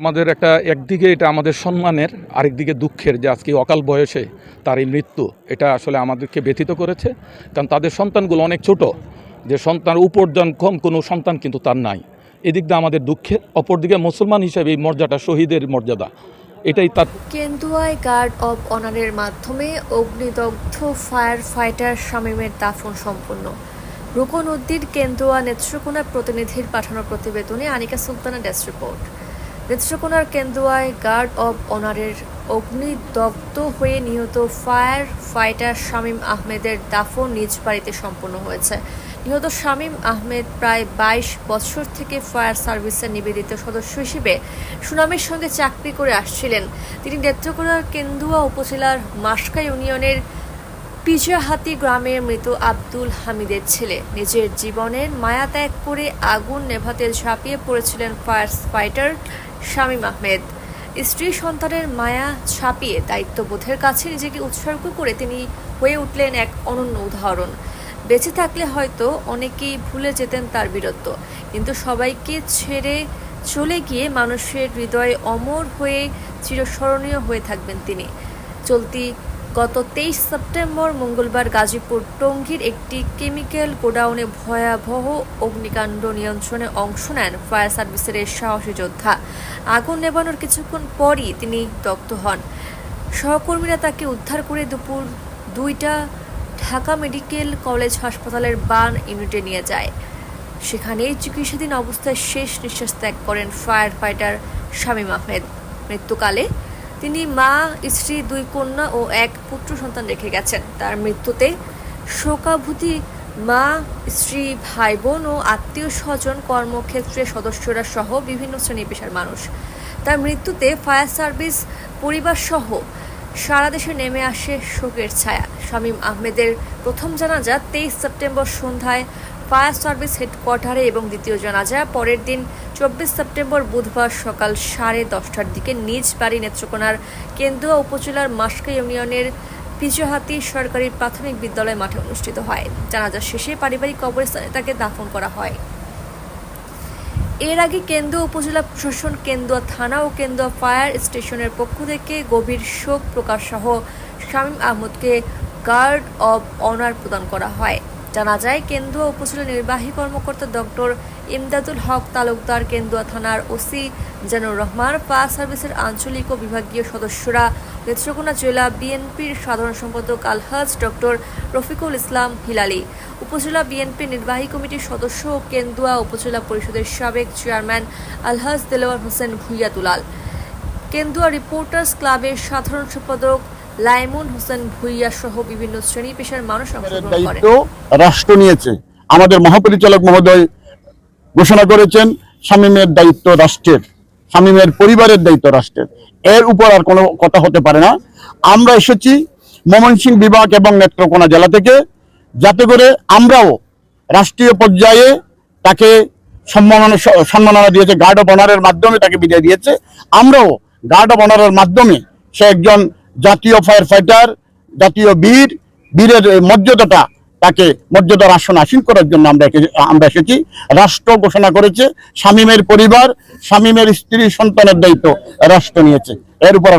আমাদের একটা একদিকে এটা আমাদের সম্মানের, আরেকদিকে দুঃখের যে আজকে অকাল বয়সে তার এই মৃত্যু, এটা আসলে আমাদেরকে ব্যথিত করেছে। কারণ তাদের সন্তানগুলো অনেক ছোট, যে সন্তান উপার্জন কম, কোনো সন্তান কিন্তু তার নাই। এদিক দিয়ে আমাদের দুঃখের, অপরদিকে মুসলমান হিসেবে এই মর্যাদা, শহীদের মর্যাদা, এটাই তার কেন্দুয়ায় গার্ড অব অনারের মাধ্যমে অগ্নিদগ্ধ ফায়ার ফাইটার শামীমের দাফন সম্পন্ন রুকন উদ্দিন কেন্দুয়া নেত্রকোনা প্রতিনিধির পাঠানো প্রতিবেদনে আনিকা সুলতানা ডেস্ক রিপোর্ট নেত্রকোনার কেন্দুয়ায় গার্ড অব অনারের অগ্নিদগ্ধ হয়ে নিহত ফায়ার ফাইটার শামীম আহমেদের দাফন নিজ বাড়িতে সম্পন্ন হয়েছে। নিহত শামীম আহমেদ প্রায় বাইশ বছর থেকে ফায়ার সার্ভিসের নিবেদিত সদস্য হিসেবে সুনামের সঙ্গে চাকরি করে আসছিলেন। তিনি নেত্রকোনার কেন্দুয়া উপজেলার মাসকা ইউনিয়নের পিজাহাতি গ্রামের মৃত আব্দুল হামিদের ছেলে। নিজের জীবনের মায়া ত্যাগ করে আগুন নেভাতে ঝাঁপিয়ে পড়েছিলেন ফায়ার ফাইটার শামীম আহমেদ। স্ত্রী সন্তানের মায়া ছাপিয়ে দায়িত্ববোধের কাছে নিজেকে উৎসর্গ করে তিনি হয়ে উঠলেন এক অনন্য উদাহরণ। বেঁচে থাকলে হয়তো অনেকেই ভুলে যেতেন তার বীরত্ব, কিন্তু সবাইকে ছেড়ে চলে গিয়ে মানুষের হৃদয়ে অমর হয়ে চিরস্মরণীয় হয়ে থাকবেন তিনি। চলতি গত তেইশ সেপ্টেম্বর মঙ্গলবার গাজীপুর টঙ্গীর একটি কেমিক্যাল গোডাউনে ভয়াবহ অগ্নিকাণ্ড নিয়ন্ত্রণে অংশ নেন ফায়ার সার্ভিসের সাহসী যোদ্ধা। আগুন নেবানোর কিছুক্ষণ পরই তিনি দগ্ধ হন। সহকর্মীরা তাকে উদ্ধার করে দুপুর দুইটা ঢাকা মেডিকেল কলেজ হাসপাতালের বান ইউনিটে নিয়ে যায়। সেখানেই চিকিৎসাধীন অবস্থায় শেষ নিঃশ্বাস ত্যাগ করেন ফায়ার ফাইটার শামীম আহমেদ। মৃত্যুকালে তিনি মা, স্ত্রী, দুই কন্যা ও এক পুত্র সন্তান রেখে গেছেন। তার মৃত্যুতে শোকাভূতি মা, স্ত্রী ভাই বোন ও আত্মীয় স্বজন কর্মক্ষেত্রের সদস্যরা সহ বিভিন্ন শ্রেণি পেশার মানুষ। তার মৃত্যুতে ফায়ার সার্ভিস পরিবার সহ সারা দেশে নেমে আসে শোকের ছায়া। শামীম আহমেদের প্রথম জানাজা তেইশ সেপ্টেম্বর সন্ধ্যায় ফায়ার সার্ভিস হেডকোয়ার্টারে এবং দ্বিতীয় জানাজা পরের দিন চব্বিশ সেপ্টেম্বর বুধবার সকাল সাড়ে দশটার দিকে নিজ বাড়ি নেত্রকোনার কেন্দুয়া উপজেলার মাসকা ইউনিয়নের পিচুহাতি সরকারি প্রাথমিক বিদ্যালয় মাঠে অনুষ্ঠিত হয়। জানাজা শেষে পারিবারিক কবরস্থানে তাকে দাফন করা হয়। এর আগে কেন্দুয়া উপজেলা প্রশাসন, কেন্দুয়া থানা ও কেন্দুয়া ফায়ার স্টেশনের পক্ষ থেকে গভীর শোক প্রকাশ সহ শামীম আহমদকে গার্ড অব অনার প্রদান করা হয়। জানা যায় কেন্দুয়া উপজেলা নির্বাহী কর্মকর্তা ডক্টর ইমদাদুল হক তালুকদার কেন্দুয়া থানার ওসি জানুর রহমান, ফায়ার সার্ভিসের আঞ্চলিক ও বিভাগীয় সদস্যরা নেত্রকোনা জেলা বিএনপির সাধারণ সম্পাদক আলহাজ ডক্টর রফিকুল ইসলাম হিলালি, উপজেলা বিএনপি নির্বাহী কমিটির সদস্য ও কেন্দুয়া উপজেলা পরিষদের সাবেক চেয়ারম্যান আলহাজ দেলোয়ার হোসেন ভুইয়া দুলাল কেন্দুয়া রিপোর্টার্স ক্লাবের সাধারণ সম্পাদক লাইমুন হোসেন ভুইয়া সহ বিভিন্ন শ্রেণি পেশার মানুষ দায়িত্ব রাষ্ট্র নিয়েছে। আমাদের মহাপরিচালক মহোদয় ঘোষণা করেছেন শামীমের দায়িত্ব রাষ্ট্রের শামীমের পরিবারের দায়িত্ব রাষ্ট্রের। এর উপর আর কোনো কথা হতে পারে না। আমরা এসেছি ময়মনসিংহ বিভাগ এবং নেত্রকোনা জেলা থেকে যাতে করে আমরাও রাষ্ট্রীয় পর্যায়ে তাকে সম্মাননা সম্মাননা দিয়েছে গার্ড অফ অনারের মাধ্যমে তাকে বিদায় দিয়েছে। আমরাও গার্ড অফ অনারের মাধ্যমে সে একজন জাতীয় ফায়ার ফাইটার জাতীয় বীর, বীরের মর্যাদাটা তাকে মর্যাদার আসন আসীন করার জন্য আমরা আমরা এসেছি। রাষ্ট্র ঘোষণা করেছে, শামীমের পরিবার, শামীমের স্ত্রী সন্তানের দায়িত্ব রাষ্ট্র নিয়েছে। এর উপর